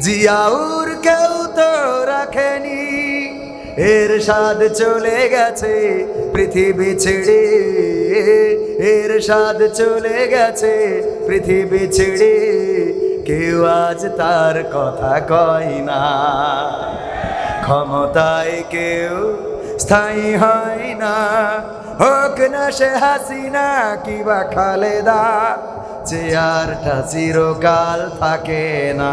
জিয়াউর কেউ তো রাখেনি। এর স্বাদ চলে গেছে পৃথিবী ছেড়ে। এর স্বাদ চলে গেছে পৃথিবী ছেড়ে। কেউ আজ তার কথা কয় না। ক্ষমতায় কেউ স্থায়ী হয় না। হোক না সে হাসিনা কিবা খালেদা, চেয়ারটা চিরকাল থাকে না।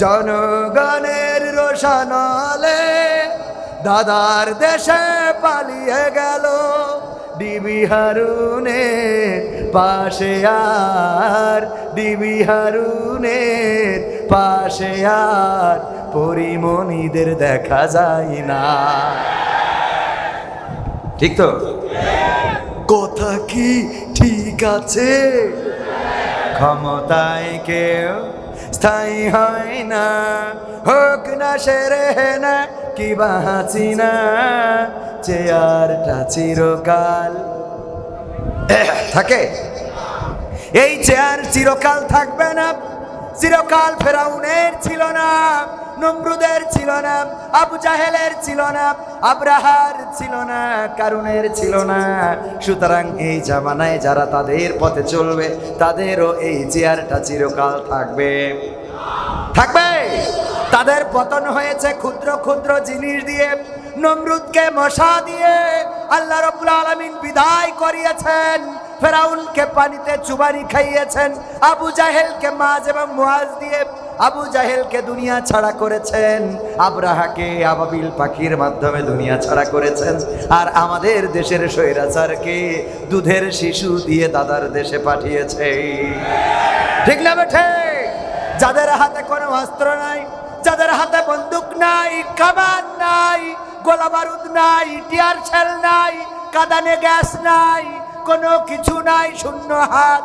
জনগণের রোশানলে দাদার দেশে পালিয়ে গেল। ডিবি হারুনের পাশে আর, ডিবি হারুনের পাশে আর, পরিমণিদের দেখা যায় না। ঠিক তো? কথা কি ঠিক আছে? ক্ষমতায় কেউ স্থায়ী হয় না। হোক না সেরে না, কি বাঁচি না চেয়ারটা চিরকাল। থাকে। এই চেয়ার চিরকাল থাকবে না, চিরকাল ফেরাউনের ছিল না। নমরুদের ছিল না, আবু জাহেলের ছিল না, আব্রাহার ছিল না, কারুনের ছিল না। সুতরাং এই জামানায় যারা তাদের পথে চলবে, তাদেরও এই চেয়ারটা চিরকাল থাকবে। থাকবে? তাদের পতন হয়েছে ক্ষুদ্র ক্ষুদ্র জিনিস দিয়ে, নমরুদকে মশা দিয়ে। আল্লাহ রব্বুল আলমিন বিদায় করিয়েছেন, ফেরাউনকে পানিতে চুবানি খাইয়েছেন, আবু জাহেলকে মাছ এবং মুয়াজ দিয়ে। আবু জাহেলকে দুনিয়া ছাড়া করেছেন, আব্রাহাকে আবাবিল পাখির মাধ্যমে দুনিয়া ছাড়া করেছেন। আর আমাদের দেশের স্বৈরাচারকে দুধের শিশু দিয়ে দাদার দেশে পাঠিয়েছে। ঠিক না বেঠে যাদের হাতে কোনো অস্ত্র নাই, যাদের হাতে বন্দুক নাই কামান নাই, গোলা বারুদ নাই, টিয়ার শেল নাই, কাদানে গ্যাস নাই, কোনো কিছু নাই, শূন্য হাত।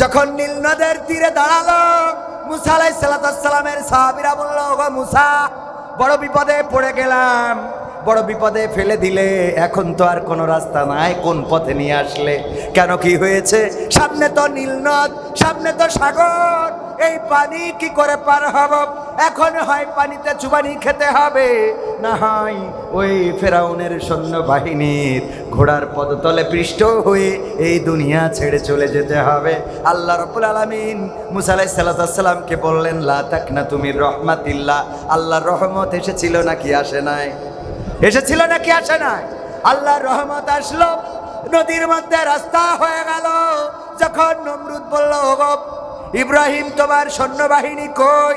যখন নীল নদের তীরে দাঁড়াল মুসালাই সালামের সাহাবিরা বলল মুসা, বড় বিপদে পড়ে গেলাম। বড় বিপদে ফেলে দিলে এখন তো আর কোনো রাস্তা নাই, কোন পথে নিয়ে আসলে? কেন কি হয়েছে? সামনে তো নীলনদ সামনে তো সাগর, এই পানি কি করে পার হব? এখন হয় পানিতে চুবানি খেতে হবে। না হয় ওই ফেরাউনের সৈন্য বাহিনীর ঘোড়ার পদতলে পৃষ্ঠ হয়ে এই দুনিয়া ছেড়ে চলে যেতে হবে। আল্লাহ রব্বুল আলমিন মুসালাই সাল্লাতামকে বললেন, লা তাক না তুমি রহমাতিল্লাহ। আল্লাহর রহমত এসেছিল নাকি আসে নাই? এসেছিল নাকি আসে নাই? আল্লাহর রহমত আসলো, নদীর মধ্যে রাস্তা হয়ে গেল। যখন নমরুদ বলল ইব্রাহিম তোমার সৈন্যবাহিনী কই?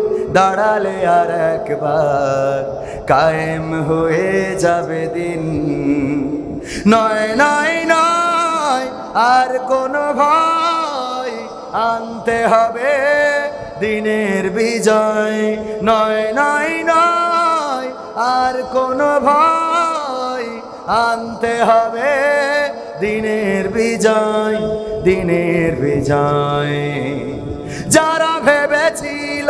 দাঁড়ালে আর একবার কায়েম হয়ে যাবে দিন। নয় নয় নয়, আর কোনো ভয় আনতে হবে দিনের বিজয়। নয় নয় নয়, আর কোনো ভয় আনতে হবে দিনের বিজয় দিনের বিজয়। যারা ভেবেছিল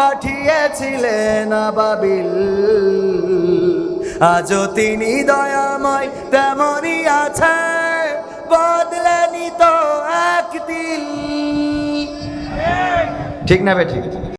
পাঠিয়েছিলেন বাবিল আজও তিনি দয়াময় তেমনই আছে বদলেনি তো একদিন। ঠিক না বে ঠিক